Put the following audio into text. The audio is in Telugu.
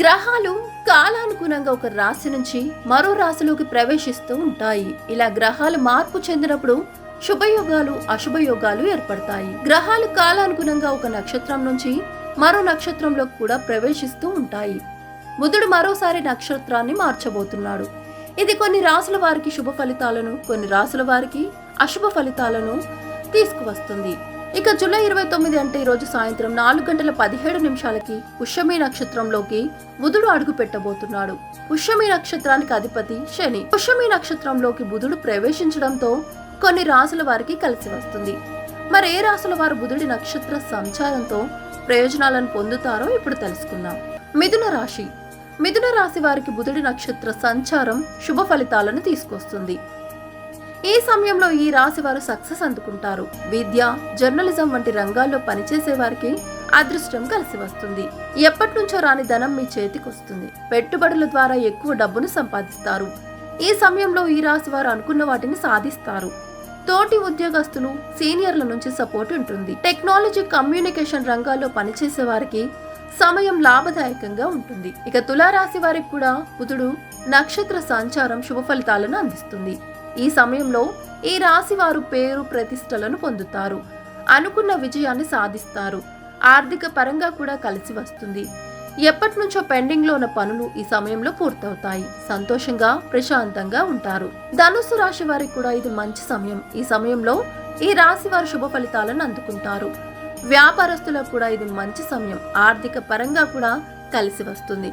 గ్రహాలు కాలానుగుణంగా ఒక రాశి నుంచి మరో రాశిలోకి ప్రవేశిస్తూ ఉంటాయి. ఇలా గ్రహాలు మార్పు చెందినప్పుడు శుభయోగాలు అశుభయోగాలు ఏర్పడతాయి. గ్రహాలు కాలానుగుణంగా ఒక నక్షత్రం నుంచి మరో నక్షత్రంలోకి కూడా ప్రవేశిస్తూ ఉంటాయి. బుధుడు మరోసారి నక్షత్రాన్ని మార్చబోతున్నాడు. ఇది కొన్ని రాసుల వారికి శుభ ఫలితాలను కొన్ని రాసుల వారికి అశుభ ఫలితాలను తీసుకువస్తుంది. ఇక జూలై ఇరవై తొమ్మిది అంటే ఈరోజు సాయంత్రం నాలుగు గంటల పదిహేడు నిమిషాలకి పుష్యమి నక్షత్రంలోకి బుధుడు అడుగు పెట్టబోతున్నాడు. పుష్యమి నక్షత్రానికి అధిపతి శని. పుష్యమి నక్షత్రంలోకి బుధుడు ప్రవేశించడంతో కొన్ని రాసుల వారికి కలిసి వస్తుంది. మరి ఏ రాసుల వారు బుధుడి నక్షత్ర సంచారంతో ప్రయోజనాలను పొందుతారో ఇప్పుడు తెలుసుకుందాం. మిథున రాశి. మిథున రాశి వారికి బుధుడి నక్షత్ర సంచారం శుభ ఫలితాలను తీసుకొస్తుంది. ఈ సమయంలో ఈ రాశి వారు సక్సెస్ అందుకుంటారు. విద్య జర్నలిజం వంటి రంగాల్లో పనిచేసే వారికి అదృష్టం కలిసి వస్తుంది. ఎప్పటి నుంచో రాని ధనం మీ చేతికొస్తుంది. పెట్టుబడుల ద్వారా ఎక్కువ డబ్బును సంపాదిస్తారు. ఈ సమయంలో ఈ రాశి వారు అనుకున్న వాటిని సాధిస్తారు. తోటి ఉద్యోగస్తులు సీనియర్ల నుంచి సపోర్ట్ ఉంటుంది. టెక్నాలజీ కమ్యూనికేషన్ రంగాల్లో పనిచేసే వారికి సమయం లాభదాయకంగా ఉంటుంది. ఇక తులారాశి వారికి కూడా బుధుడు నక్షత్ర సంచారం శుభ ఫలితాలను అందిస్తుంది. ఈ సమయంలో ఈ రాశి వారు పేరు ప్రతిష్టలను పొందుతారు. అనుకున్న విజయాన్ని సాధిస్తారు. ఆర్థిక పరంగా కూడా కలిసి వస్తుంది. ఎప్పటి నుంచో పెండింగ్లో ఉన్న పనులు ఈ సమయంలో పూర్తవుతాయి. సంతోషంగా ప్రశాంతంగా ఉంటారు. ధనుసు రాశి వారికి కూడా ఇది మంచి సమయం. ఈ సమయంలో ఈ రాశి వారు శుభ ఫలితాలను అందుకుంటారు. వ్యాపారస్తులకు కూడా ఇది మంచి సమయం. ఆర్థిక పరంగా కూడా కలిసి వస్తుంది.